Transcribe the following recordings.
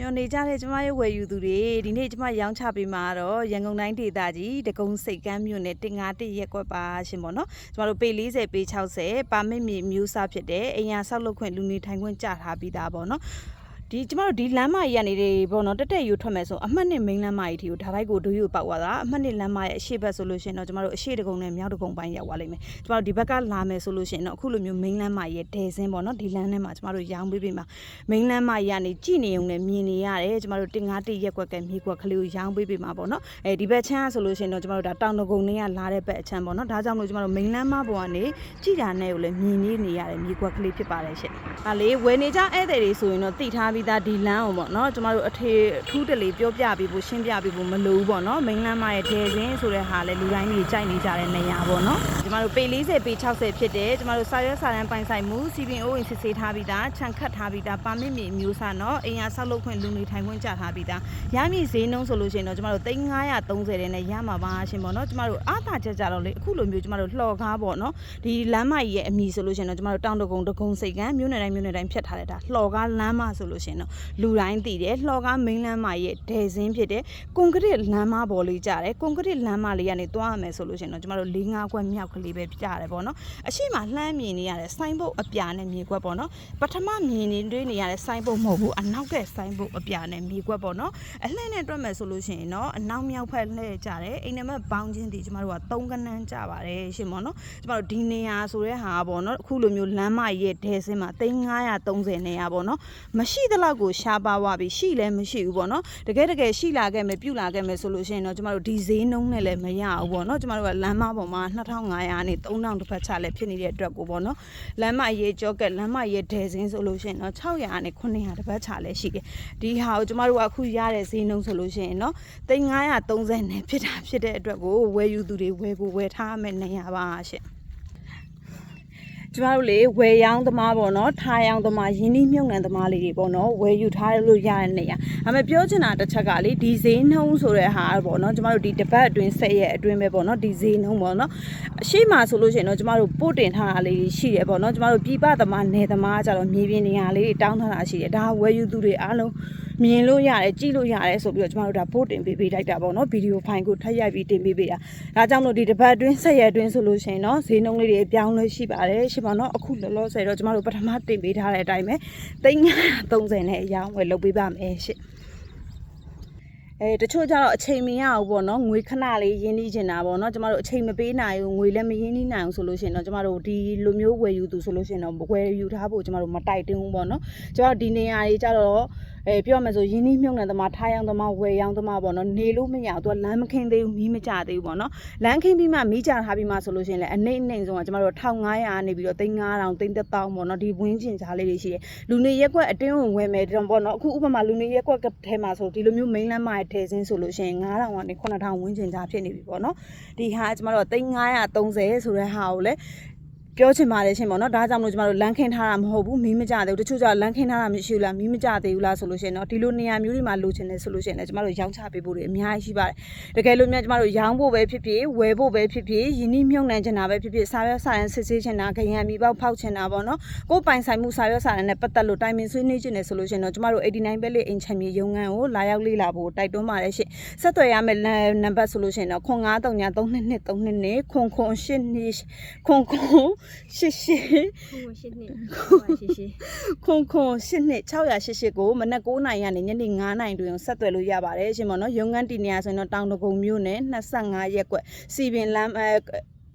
ညော်နေကြတဲ့ကျမရဲ့ဝယ်ယူသူတွေဒီနေ့ကျမရောင်းချပေးမှာတော့ရန်ကုန်တိုင်းဒေသကြီးတကုံစိတ်ကမ်းမြို့နယ်တင်ငါတစ်ရက်ကွက်ပါရှင်ပေါ့နော်ကျမတို့ပေ40ပေ60ပါမစ်မြေမျိုးစားဖြစ်တဲ့အိမ်ယာဆောက်လုပ်ခွင့်လူနေထိုင်ခွင့်ကြထားပြီးသားပေါ့နော် ဒီကျမတို့ဒီလမ်းမကြီးကနေတွေပေါ့နော်တက်တက်ယူထွက်မယ်ဆိုအမှတ်နှစ်မိန်းလမ်းမကြီးထီကိုဒါလိုက်ကိုဒူးယူပေါက်သွားတာအမှတ်နှစ်လမ်းမရဲ့အရှိတ်ဘက်ဆိုလို့ရှိရင်တော့ကျမတို့အရှိတ်တကုံနဲ့မြောက်တကုံပိုင်းရောက်သွားလိမ့်မယ်ကျမတို့ဒီဘက်ကလာမယ်ဆိုလို့ရှိရင်တော့အခုလိုမျိုးမိန်းလမ်းမကြီးရဲ့ဒဲစင်းပေါ့နော်ဒီလမ်းထဲမှာကျမတို့ရောင်းပေးပေးမှာမိန်းလမ်းမကြီးကနေကြည်နေုံနဲ့မြင်နေရတယ်ကျမတို့တင်ငါတိရက်ကွက်ကမြေကွက်ကလေးကိုရောင်းပေးပေးမှာပေါ့နော်အဲဒီဘက်ချမ်းကဆိုလို့ရှိရင်တော့ကျမတို့ဒါတောင်တကုံလေးကလာတဲ့ဘက်အချမ်းပေါ့နော်ဒါကြောင့်မလို့ကျမတို့မိန်းလမ်းမပေါ်ကနေကြည်တာနဲ့ကိုလည်းမြင်နေနေရတယ်မြေကွက်ကလေးဖြစ်ပါတယ်ရှင့်ဒါလေးဝယ်နေကြဧည့်သည်တွေဆိုရင်တော့တိထားပြီးသားဒီလမ်းအောင်ပေါ့နော်ကျမတို့အထေအထူးတလေးပြောပြပေးဖို့ရှင်းပြပေးဖို့မလိုဘူးပေါ့နော်မိန်းလမ်းမရဲ့ဒဲစင်းဆိုတဲ့ဟာလည်းလူတိုင်းကြီးကြိုက်နေကြတဲ့နေရာပေါ့နော်ကျမတို့ပေ40ပေ60ဖြစ်တယ်ကျမတို့စာရွက်စာတမ်းပိုင်ဆိုင်မှုစီပင်အိုးဝင်စစ်ဆေးထားပြီးသားခြံခတ်ထားပြီးသားပါမစ်မြေအမျိုးအစားနော်အိမ်ယာဆောက်လုပ်ခွင့်လူနေထိုင်ခွင့်ကြထားပြီးသားရမည်ဈေးနှုန်းဆိုလို့ရှိရင်တော့ကျမတို့3930တဲ့နဲ့ရမှာပါရှင်ပေါ့နော်ကျမတို့အားသာချက်ကြတော့လေအခုလိုမျိုးကျမတို့လှော်ကားပေါ့နော်ဒီလမ်းမကြီးရဲ့အမည်ဆိုလို့ရှိရင်တော့ကျမတို့တောင်တကုံတကုံစိတ်ကန်းမြို့နယ်တိုင်းမြို့နယ်တိုင်းဖြတ်ထားတဲ့ဒါလှော်ကားလမ်းမဆိုလို့ရှိရင်တော့လူတိုင်းသိတယ်လှော်ကားမိန်းလမ်းမရဲ့ဒဲစင်းဖြစ်တဲ့ကွန်ကရစ်လမ်းမပေါ်လေးကြတယ်ကွန်ကရစ်လမ်းမလေးကနေသွားရမယ်ဆိုလို့ရှိရင်တော့ကျမတို့၄၅ခွက်မြောက်ကလေးပဲပြရတယ်ပေါ့နော်အရှိမလှမ်းမြင်နေရတဲ့စိုင်းဘုတ်အပြာနဲ့မြေခွက်ပေါ့နော်ပထမမြင်နေတွေ့နေရတဲ့စိုင်းဘုတ်မဟုတ်ဘူးအနောက်ကစိုင်းဘုတ်အပြာနဲ့မြေခွက်ပေါ့နော်အလှည့်နဲ့တွက်မယ်ဆိုလို့ရှိရင်တော့အနောက်မြောက်ဖက်လှည့်ကြတယ်အိမ်နံပါတ်ဘောင်းချင်းဒီကျမတို့က၃ကနန်းကြပါတယ်ရှင်ပေါ့နော်ကျမတို့ဒီနေရာဆိုတဲ့ဟာပေါ့နော်အခုလိုမျိုးလမ်းမရဲ့ဒဲစင်းမှာ3930နေရာပေါ့နော်မရှိသလောက်ကိုရှားပါသွားပြီရှိလည်းမရှိဘူးပေါ့နော်တကယ်တကယ်ရှိလာခဲ့မယ်ပြုလာခဲ့မယ်ဆိုလို့ရှိရင်တော့ကျမတို့ဒီဈေးနှုန်းနဲ့လည်းမရဘူးပေါ့နော်ကျမတို့ကလမ်းမပေါ်မှာ2500နဲ့3000တစ်ဖက်ချလည်းဖြစ်နေတဲ့အတွက်ကိုပေါ့နော်လမ်းမရဲ့ကြောကက်လမ်းမရဲ့ဒဲစင်းဆိုလို့ရှိရင်တော့600နဲ့900တစ်ဖက်ချလည်းရှိတယ်ဒီဟာကိုကျမတို့ကအခုရတဲ့ဈေးနှုန်းဆိုလို့ရှိရင်တော့3530နဲ့ဖြစ်တာဖြစ်တဲ့အတွက်ကိုဝယ်ယူသူတွေဝယ်ကိုဝယ်ထားမယ်နေရပါရှင့် ကျမတို့လေဝယ်ရောင်းသမားပေါ့နော်ထားရောင်းသမားယင်းနှီးမြုပ်နှံသမားလေးတွေပေါ့နော်ဝယ်ယူထားလို့ရတဲ့နေရာဒါပေမဲ့ပြောချင်တာတစ်ချက်ကလေဒီဈေးနှုန်းဆိုတဲ့ဟာပေါ့နော်ကျမတို့ဒီတစ်ပတ်အတွင်းဆက်ရဲ့အတွင်းပဲပေါ့နော်ဒီဈေးနှုန်းပေါ့နော်အရှိမဆိုလို့ရှိရင်တော့ကျမတို့ပို့တင်ထားတာလေးတွေရှိတယ်ပေါ့နော်ကျမတို့ပြပသမားနယ်သမားကြတော့မြေပြင်နေရာလေးတွေတောင်းထားတာရှိတယ်ဒါဝယ်ယူသူတွေအားလုံး မြင်လို့ရတယ်ကြည့်လို့ရတယ်ဆိုပြီးတော့ကျမတို့ဒါပို့တင်ပေးပေးလိုက်တာပေါ့နော်ဗီဒီယိုဖိုင်ကိုထပ်ရိုက်ပြီးတင်ပေးပေးတာဒါကြောင့်မလို့ဒီတစ်ပတ်အတွင်းဆက်ရဲ့အတွင်းဆိုလို့ရှိရင်တော့ဈေးနှုန်းလေးတွေအပြောင်းလဲရှိပါတယ်ရှိပါတော့အခုလောလောဆယ်တော့ကျမတို့ပထမတင်ပေးထားတဲ့အတိုင်းပဲ330နဲ့အရောင်းဝယ်လုပ်ပေးပါမယ်ရှင့်အဲတချို့ကျတော့အချိန်မရဘူးပေါ့နော်ငွေခဏလေးရင်းနှီးချင်တာပေါ့နော်ကျမတို့အချိန်မပေးနိုင်ဘူးငွေလည်းမရင်းနှီးနိုင်ဘူးဆိုလို့ရှိရင်တော့ကျမတို့ဒီလိုမျိုးဝယ်ယူသူဆိုလို့ရှိရင်တော့ဝယ်ယူထားဖို့ကျမတို့မတိုက်တွန်းဘူးပေါ့နော်ကျမတို့ဒီနေရာကြီးကျတော့ အဲပြောမယ်ဆိုရင်းနှီးမြုပ်နှံသမားထားရောင်းသမားဝယ်ရောင်းသမားပေါ့နော်နေလို့မရဘူးသူကလမ်းမခင်းသေးဘူးမီးမကြသေးဘူးပေါ့နော်လမ်းခင်းပြီးမှမီးကြထားပြီးမှဆိုလို့ရှိရင်လည်းအနှိမ့်အနှိမ့်ဆုံးကကျမတို့1500နေပြီးတော့3000 3000ပေါ့နော်ဒီဝင်းကျင်ကြားလေးတွေရှိတယ်လူနေရက်ကွက်အတွင်းဝင်ဝယ်မယ်တော့ပေါ့နော်အခုဥပမာလူနေရက်ကွက်ကထဲမှာဆိုဒီလိုမျိုးမိန်းလမ်းမရဲ့ထဲစင်းဆိုလို့ရှိရင်9000ကနေ9000ဝင်းကျင်ကြားဖြစ်နေပြီပေါ့နော်ဒီဟာကျမတို့3530ဆိုတဲ့ဟာကိုလည်း ပြောချင်ပါတယ်ရှင်ပေါ့နော်ဒါကြောင့်မလို့ကျမတို့လမ်းခင်းထားတာမဟုတ်ဘူးမီးမကြသေးဘူးတချို့ကျလမ်းခင်းထားတာမရှိဘူးလားမီးမကြသေးဘူးလားဆိုလို့ရှိရင်တော့ဒီလိုနေရာမျိုးတွေမှာလိုချင်တယ်ဆိုလို့ရှိရင်လည်းကျမတို့ရောင်းချပေးဖို့တွေအများကြီးရှိပါတယ်တကယ်လို့များကျမတို့ရောင်းဖို့ပဲဖြစ်ဖြစ်ဝယ်ဖို့ပဲဖြစ်ဖြစ်ယင်းနှိမြုံနှံချင်တာပဲဖြစ်ဖြစ်စာရွက်စာတမ်းစစ်ဆေးချင်တာခရံမီပေါက်ဖောက်ချင်တာပေါ့နော်ကိုယ်ပိုင်ဆိုင်မှုစာရွက်စာတမ်းနဲ့ပတ်သက်လို့တိုင်ပင်ဆွေးနွေးချင်တယ်ဆိုလို့ရှိရင်တော့ကျမတို့89ပဲလေးအင်ချန်မြေရုံငန်းကိုလာရောက်လေ့လာဖို့တိုက်တွန်းပါတယ်ရှင်ဆက်သွယ်ရမယ့်နံပါတ်ဆိုလို့ရှိရင်တော့0939322322ခွန်ခွန်8နှစ်ခွန်ခွန်88ဟုတ်ရှင်းနေဟုတ်ရှင်းရှင်းခွန်ခွန်8နှစ်688ကိုမနက်9နာရီကနေညနေ9နာရီတွင်ဆက်သွယ်လို့ရပါတယ်ရှင်ပေါ့နော်ရုံငန်းတီနေရဆိုရင်တော့တောင်တကုံမြို့နယ်25ရက်ကွက်စီပင်လမ်းအဲ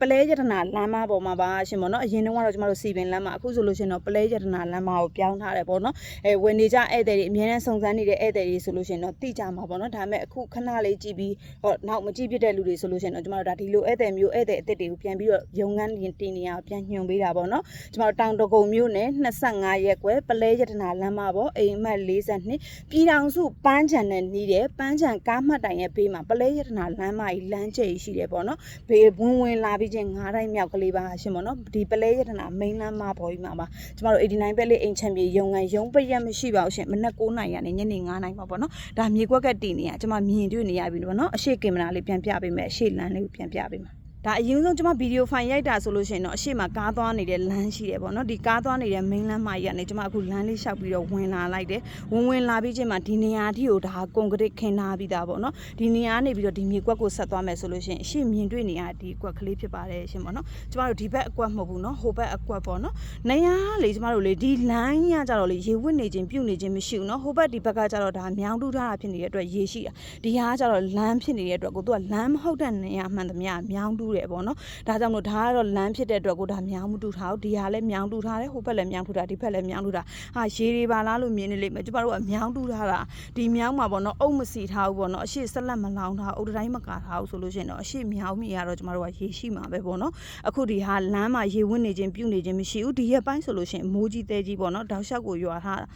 ပလဲရတနာလမ်းမပေါ်မှာပါရှင်ပေါ့နော်အရင်တုန်းကတော့ကျမတို့စီပင်လမ်းမအခုဆိုလို့ရှင်တော့ပလဲရတနာလမ်းမကိုပြောင်းထားတယ်ပေါ့နော်အဲဝင်နေကြဧည့်သည်တွေအများနဲ့စုံစမ်းနေတဲ့ဧည့်သည်တွေဆိုလို့ရှင်တော့တိကြမှာပေါ့နော်ဒါပေမဲ့အခုခဏလေးကြည့်ပြီးဟောနောက်မကြည့်ဖြစ်တဲ့လူတွေဆိုလို့ရှင်တော့ကျမတို့ဒါဒီလိုဧည့်သည်မျိုးဧည့်သည်အစ်စ်တွေကိုပြန်ပြီးတော့ရုံငန်းတင်နေရပြန်ညွှန်ပေးတာပေါ့နော်ကျမတို့တောင်တကုံမြို့နယ်25ရက်ကွယ်ပလဲရတနာလမ်းမပေါ်အိမ်အမှတ်42ပြည်ထောင်စုပန်းချံနဲ့နီးတယ်ပန်းချံကားမှတ်တိုင်ရဲ့ဘေးမှာပလဲရတနာလမ်းမကြီးလမ်းကျယ်ရှိတယ်ပေါ့နော်ဘေးဝင်ဝင်လာပြီးချင်း9တိုင်းမြောက်ကလေးပါရှင်ပေါ့နော်ဒီပလဲရတနာမိန်းလမ်းမပေါ်ကြီးမှာပါကျမတို့89ပဲလေးအိမ်ချမ်းပြေရုံကန်ရုံပရက်မရှိပါဘူးရှင်မနက်9နာရီကနေညနေ9နာရီမှာပေါ့နော်ဒါမြေကွက်ကတည်နေရကျမမြင်တွေ့နေရပြီလို့ပေါ့နော်အရှိကင်မရာလေးပြန်ပြပေးမယ်အရှိလမ်းလေးကိုပြန်ပြပေးမယ် ဒါအရင်ဆုံးကျွန်မဗီဒီယိုဖိုင်ရိုက်တာဆိုလို့ရှိရင်တော့အရှိမကားသွားနေတဲ့လမ်းရှိတယ်ပေါ့နော်ဒီကားသွားနေတဲ့ main လမ်းမကြီးကနေကျွန်မအခုလမ်းလေးလျှောက်ပြီးတော့ဝင်လာလိုက်တယ်ဝင်ဝင်လာပြီးချင်းမှဒီနေရာအထိကိုဒါကွန်ကရစ်ခင်းထားပြီးသားပေါ့နော်ဒီနေရာကနေပြီးတော့ဒီမြေကွက်ကိုဆက်သွားမယ်ဆိုလို့ရှိရင်အရှိမြင်တွေ့နေရဒီကွက်ကလေးဖြစ်ပါတယ်ရှင်ပေါ့နော်ကျမတို့ဒီဘက်အကွက်မဟုတ်ဘူးနော်ဟိုဘက်အကွက်ပေါ့နော်နေရာလေကျမတို့လေဒီလမ်းကြီးကကြတော့လေရေဝစ်နေခြင်းပြုတ်နေခြင်းမရှိဘူးနော်ဟိုဘက်ဒီဘက်ကကြတော့ဒါမြောင်းတူးထားတာဖြစ်နေတဲ့အတွက်ရေရှိတာဒီဟာကကြတော့လမ်းဖြစ်နေတဲ့အတွက်ကိုသူကလမ်းမဟုတ်တဲ့နေရာမှန်သမျှမြောင်းတူးတယ်ပေါ့နော်ဒါကြောင့်မို့ဒါကတော့လမ်းဖြစ်တဲ့အတွက်ကိုဒါမြောင်းမတူထားဘူးဒီဟာလည်းမြောင်းတူထားတယ်ဟိုဘက်လည်းမြောင်းတူထားဒီဘက်လည်းမြောင်းတူထားဟာရေတွေပါလားလို့မြင်နေလိမ့်မယ်ကျမတို့ကမြောင်းတူထားတာဒီမြောင်းမှာပေါ့နော်အုပ်မစီထားဘူးပေါ့နော်အရှိဆက်လက်မလောင်ထားအုပ်တိုင်းမကာထားဘူးဆိုလို့ရှိရင်တော့အရှိမြောင်းမိရတော့ကျမတို့ကရေရှိမှာပဲပေါ့နော်အခုဒီဟာလမ်းမှာရေဝင့်နေခြင်းပြုတ်နေခြင်းမရှိဘူးဒီရက်ပိုင်းဆိုလို့ရှိရင်မိုးကြီးတဲကြီးပေါ့နော်တောက်လျှောက်ကိုရွာထားတာ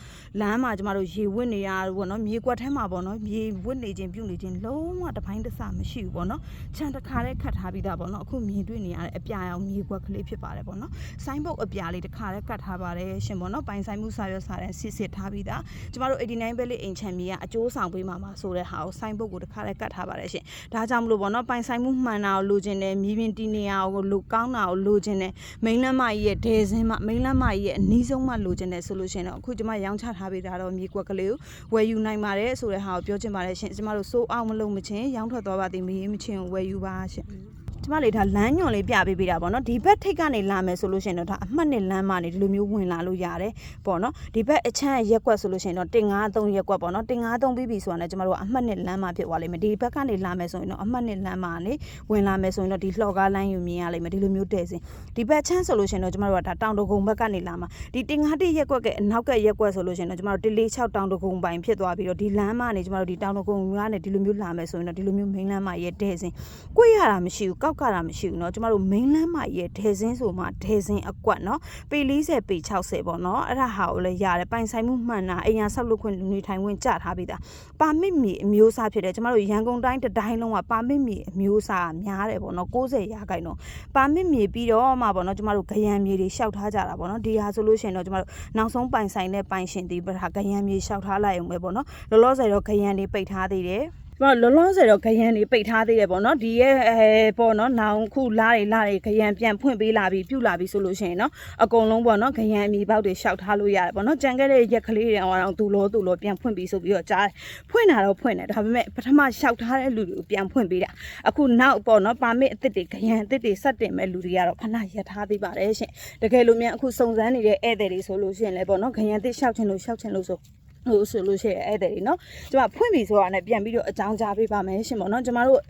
လမ်းမှာကျမတို့ရေဝင့်နေရပေါ့နော်မြေကွက်ထဲမှာပေါ့နော်မြေဝင့်နေခြင်းပြုတ်နေခြင်းလုံးဝတစ်ပိုင်းတစ်စမရှိဘူးပေါ့နော်ခြံတစ်ခါတည်းခတ်ထားပြီးသားပေါ့နော်အခုမြင်တွေ့နေရတဲ့အပြာရောင်မြေကွက်ကလေးဖြစ်ပါတယ်ပေါ့နော်ဆိုင်းဘုတ်အပြာလေးတစ်ခါတည်းကတ်ထားပါတယ်ရှင်ပေါ့နော်ပိုင်ဆိုင်မှုစာရွက်စာတမ်းစစ်စစ်ထားပြီးသားကျမတို့89ပဲလေးအိမ်ချမ်းမြေကအကျိုးဆောင်ပေးမှာပါဆိုတဲ့ဟာကိုဆိုင်းဘုတ်ကိုတစ်ခါတည်းကတ်ထားပါတယ်ရှင်ဒါကြောင့်မလို့ပေါ့နော်ပိုင်ဆိုင်မှုမှန်တာကိုလိုချင်တယ်မြေပြင်တည်နေရကိုလိုကောင်းတာကိုလိုချင်တယ်မိန်းလမ်းမကြီးရဲ့ဒဲစင်းမမိန်းလမ်းမကြီးရဲ့အနီးဆုံးမှလိုချင်တယ်ဆိုလို့ရှင်တော့အခုကျမရောင်းချထားပေးတာတော့မြေကွက်ကလေးကိုဝယ်ယူနိုင်ပါတယ်ဆိုတဲ့ဟာကိုပြောချင်ပါတယ်ရှင်ကျမတို့စိုးအောင်မလုံးမချင်းရောင်းထွက်သွားပါသည်မရေးမချင်းကိုဝယ်ယူပါရှင် ကျမလေးဒါလမ်းညွန်လေးပြပေးပေးတာပေါ့နော်ဒီဘက်ထိတ်ကနေလာမယ်ဆိုလို့ရှိရင်တော့ဒါအမှတ်နဲ့လမ်းမနေဒီလိုမျိုးဝင်လာလို့ရတယ်ပေါ့နော်ဒီဘက်အချမ်းရက်ကွက်ဆိုလို့ရှိရင်တော့တင်93ရက်ကွက်ပေါ့နော်တင်93ပြီးပြီဆိုတာနဲ့ကျမတို့ကအမှတ်နဲ့လမ်းမဖြစ်သွားလိမ့်မယ်ဒီဘက်ကနေလာမယ်ဆိုရင်တော့အမှတ်နဲ့လမ်းမနေဝင်လာမယ်ဆိုရင်တော့ဒီလှော်ကားလမ်းယူမြင်ရလိမ့်မယ်ဒီလိုမျိုးတဲ့စင်ဒီဘက်ချမ်းဆိုလို့ရှိရင်တော့ကျမတို့ကဒါတောင်တကုံဘက်ကနေလာမှာဒီတင်91ရက်ကွက်ကအနောက်ကရက်ကွက်ဆိုလို့ရှိရင်တော့ကျမတို့146တောင်တကုံပိုင်ဖြစ်သွားပြီးတော့ဒီလမ်းမနေကျမတို့ဒီတောင်တကုံကနေဒီလိုမျိုးလာမယ်ဆိုရင်တော့ဒီလိုမျိုးမိန်းလမ်းမရဲ့တဲ့စင်ကိုရတာမရှိဘူးကောက်ကတာမရှိဘူးเนาะကျမတို့ main land မှာရဲ့ဒဲစင်းဆိုမှဒဲစင်းအကွက်เนาะပေ40ပေ60ပေါ့เนาะအဲ့ဒါဟာကိုလည်းရတယ်ပိုင်ဆိုင်မှုမှန်တာအိမ်ယာဆောက်လုပ်ခွင့်လူနေထိုင်ခွင့်ကြထားပြီးသားပါမစ်မြေအမျိုးအစားဖြစ်တယ်ကျမတို့ရန်ကုန်တိုင်းတစ်တိုင်းလုံးကပါမစ်မြေအမျိုးအစားများတယ်ပေါ့เนาะ60ရာခိုင်နှုန်းပါမစ်မြေပြီးတော့မှပေါ့เนาะကျမတို့ဂရန်မြေတွေရှောက်ထားကြတာပေါ့เนาะဒီဟာဆိုလို့ရှိရင်တော့ကျမတို့နောက်ဆုံးပိုင်ဆိုင်တဲ့ပိုင်ရှင်ဒီပထဂရန်မြေရှောက်ထားလိုက်အောင်ပဲပေါ့เนาะလောလောဆယ်တော့ဂရန်တွေပိတ်ထားသေးတယ် ကျမလောလောဆယ်တော့ခရမ်းလေးပိတ်ထားသေးတယ်ပေါ့နော်ဒီရဲ့အဲပေါ့နော်နောင်ခုလာတွေလာတွေခရမ်းပြန်ဖွင့်ပေးလာပြီးပြုတ်လာပြီးဆိုလို့ရှိရင်နော်အကုန်လုံးပေါ့နော်ခရမ်းအမီပေါက်တွေရှောက်ထားလို့ရတယ်ပေါ့နော်ကြံခဲ့တဲ့ရက်ကလေးတွေအောင်သူလောသူလောပြန်ဖွင့်ပြီးဆိုပြီးတော့ကြားတယ်ဖွင့်တာတော့ဖွင့်တယ်ဒါပေမဲ့ပထမရှောက်ထားတဲ့လူတွေကိုပြန်ဖွင့်ပေးတာအခုနောက်ပေါ့နော်ပါမစ်အစ်စ်တွေခရမ်းအစ်စ်တွေဆက်တင်မဲ့လူတွေကတော့ခဏရထားသေးပါတယ်ရှင်တကယ်လို့မြန်အခုစုံစမ်းနေတဲ့ဧည့်သည်တွေဆိုလို့ရှိရင်လည်းပေါ့နော်ခရမ်းအစ်စ်ရှောက်ချင်လို့ရှောက်ချင်လို့ဆို ဟိုဆိုလို့ရှိရင်အဲ့တဲ့လေနော်ကျမဖွင့်ပြီဆိုတာနဲ့ပြန်ပြီးတော့အကြောင်းကြားပေးပါမယ်ရှင်ပေါ့နော်ကျမတို့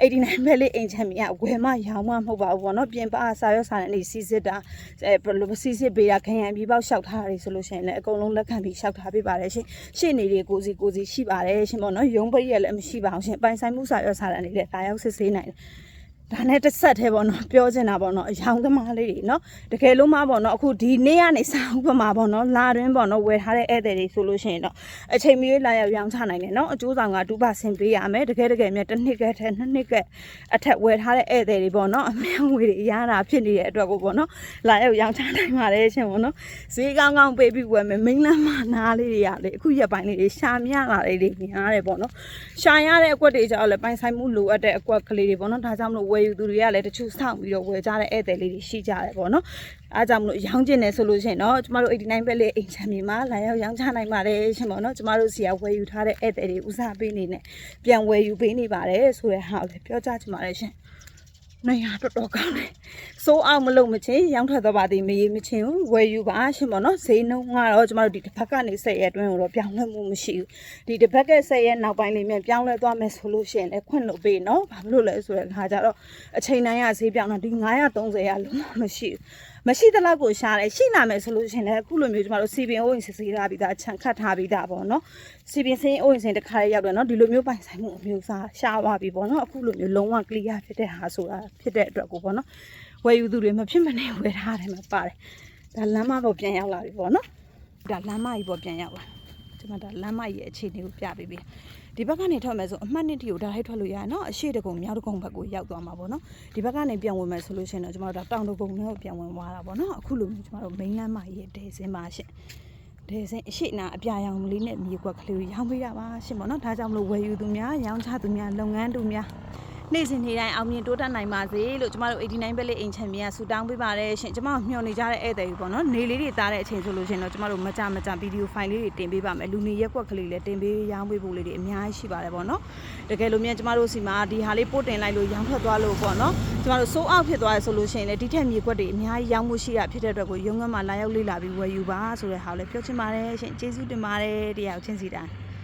89ပဲလေးအိမ်ချမ်းမီကဝယ်မရောင်းမမဟုတ်ပါဘူးပေါ့နော်ပြင်ပအစာရွက်စာနဲ့နေစီစစ်တာအဲဘယ်လိုစီစစ်ပေးတာခရံပြီးပေါက်လျှောက်ထားတာတွေဆိုလို့ရှိရင်လည်းအကုန်လုံးလက်ခံပြီးလျှောက်ထားပေးပါတယ်ရှင်ရှေ့နေတွေကိုစီကိုစီရှိပါတယ်ရှင်ပေါ့နော်ရုံးပိတ်ရက်လည်းမရှိပါဘူးရှင်ပိုင်ဆိုင်မှုစာရွက်စာတမ်းတွေလည်းဒါရောက်စစ်ဆေးနိုင်တယ် ဒါနဲ့တစ်ဆက်သေးပေါ့နော်ပြောချင်တာပေါ့နော်အယောင်သမားလေးတွေနော်တကယ်လို့မှပေါ့နော်အခုဒီနေ့ကနေစဥပမာပေါ့နော်လာတွင်းပေါ့နော်ဝယ်ထားတဲ့ဧည့်သည်တွေဆိုလို့ရှိရင်တော့အချိန်မီလာရောက်ရောင်းချနိုင်တယ်နော်အကျိုးဆောင်ကဒုပါဆင်ပေးရမယ်တကယ်တကယ်မြတ်တစ်နှစ်ကထဲနှစ်နှစ်ကအထက်ဝယ်ထားတဲ့ဧည့်သည်တွေပေါ့နော်အမြောင်းငွေတွေရတာဖြစ်နေတဲ့အတွက်ကိုပေါ့နော်လာရောက်ရောင်းချနိုင်ပါတယ်ရှင်ပေါ့နော်ဈေးကောင်းကောင်းပေးပြီးဝယ်မယ်မိန်းလမ်းမနားလေးတွေကလေအခုရက်ပိုင်းလေးတွေရှာမြလာလေးတွေများတယ်ပေါ့နော်ရှာရတဲ့အကွက်တွေကြောင့်လည်းပိုင်ဆိုင်မှုလိုအပ်တဲ့အကွက်ကလေးတွေပေါ့နော်ဒါကြောင့်မလို့ဝယ်ယူသူတွေကလည်းတချို့စောင့်ပြီးတော့ဝယ်ကြတဲ့ဧည့်သည်လေးတွေရှိကြတယ်ပေါ့နော်အားကြောင့်မလို့ရောင်းကျင်တယ်ဆိုလို့ရှိရင်တော့ကျမတို့89ပဲလေးအိမ်ချမ်းမြေမှာလာရောက်ရောင်းချနိုင်ပါတယ်ရှင်ပေါ့နော်ကျမတို့စီကဝယ်ယူထားတဲ့ဧည့်သည်တွေဦးစားပေးနေနဲ့ပြန်ဝယ်ယူပေးနေပါတယ်ဆိုတဲ့ဟာကိုလည်းပြောကြချင်ပါတယ်ရှင် နေရတော်တော်ကောင်းတယ်စိုးအောင်မလို့မချင်းရောင်းထွက်တော့ပါသည်မရေးမချင်းဘူးဝယ်ယူပါရှင်ပေါ့နော်ဈေးနှုန်းကတော့ကျမတို့ဒီတစ်ဖက်ကနေဆက်ရဲအတွင်းကိုတော့ပြောင်းလဲမှုမရှိဘူးဒီတစ်ပတ်ကဆက်ရဲ့နောက်ပိုင်းလေးမြန်ပြောင်းလဲသွားမယ်ဆိုလို့ရှိရင်လည်းခွင့်လို့ပေးနော်ဘာလို့လဲဆိုတဲ့ခါကျတော့အချိန်တိုင်းကဈေးပြောင်းတော့ဒီ930ရလုံးဝမရှိဘူး မရှိတဲ့လောက်ကိုရှားတယ်ရှိလာမယ်ဆိုလို့ရှိရင်လည်းအခုလိုမျိုးကျမတို့စီပင်အိုးရင်စစ်ဆေးထားပြီးသားခြံခတ်ထားပြီးသားပေါ့နော်စီပင်စင်းအိုးရင်စင်းတစ်ခါလေးရောက်တယ်နော်ဒီလိုမျိုးပိုင်ဆိုင်မှုအမျိုးအစားရှားသွားပြီပေါ့နော်အခုလိုမျိုးလုံးဝ clear ဖြစ်တဲ့ဟာဆိုတာဖြစ်တဲ့အတွက်ကိုပေါ့နော်ဝယ်ယူသူတွေမဖြစ်မနေဝယ်ထားတယ်မှာပါတယ်ဒါလမ်းမပေါ်ပြန်ရောက်လာပြီပေါ့နော်ဒါလမ်းမကြီးပေါ်ပြန်ရောက်လာကျွန်မဒါလမ်းမကြီးရဲ့အခြေအနေကိုပြပေးပြီ ဒီဘက်ကနေထွက်မယ်ဆိုအမှတ်နှစ်တီကိုဒါလိုက်ထွက်လို့ရတယ်နော်အရှိတကုံမြောက်တကုံဘက်ကိုရောက်သွားမှာပေါ့နော်ဒီဘက်ကနေပြန်ဝင်မယ်ဆိုလို့ရှိရင်တော့ကျွန်တော်တို့ဒါတောင်တကုံနဲ့ပြန်ဝင်သွားတာပေါ့နော်အခုလိုမျိုးကျွန်တော်တို့ main လမ်းမကြီးရဲ့ဒေစင်းပါရှင်ဒေစင်းအရှိနာအပြာရောင်လေးနဲ့မြေကွက်ကလေးကိုရောင်းပေးတာပါရှင်ပေါ့နော်ဒါကြောင့်မလို့ဝယ်ယူသူများရောင်းချသူများလုပ်ငန်းသူများ နေ့စဉ်နေ့တိုင်းအောင်မြင်တိုးတက်နိုင်ပါစေလို့ကျမတို့89ဘက်လေးအိမ်ချန်ပီယံဆူတောင်းပေးပါတယ်ရှင်ကျမတို့မျှော်နေကြတဲ့ဧည့်သည်တွေပေါ့နော်နေလေးတွေတားတဲ့အချိန်ဆိုလို့ရှင်တော့ကျမတို့မကြမကြဗီဒီယိုဖိုင်လေးတွေတင်ပေးပါမယ်လူနေရက်ကွက်ကလေးလည်းတင်ပေးရောင်းပေးဖို့လေးတွေအများကြီးရှိပါတယ်ပေါ့နော်တကယ်လို့မြန်ကျမတို့စီမှာဒီဟာလေးပို့တင်လိုက်လို့ရောင်းထွက်သွားလို့ပေါ့နော်ကျမတို့စိုးအောက်ဖြစ်သွားရဆိုလို့ရှင်လေဒီထက်မြေကွက်တွေအများကြီးရောင်းမှုရှိရဖြစ်တဲ့အတွက်ကိုရုံးကမှလာရောက်လေ့လာပြီးဝယ်ယူပါဆိုတဲ့ဟာကိုလည်းပြောချင်ပါတယ်ရှင်ကျေးဇူးတင်ပါတယ်တရားချင်းစီတိုင်း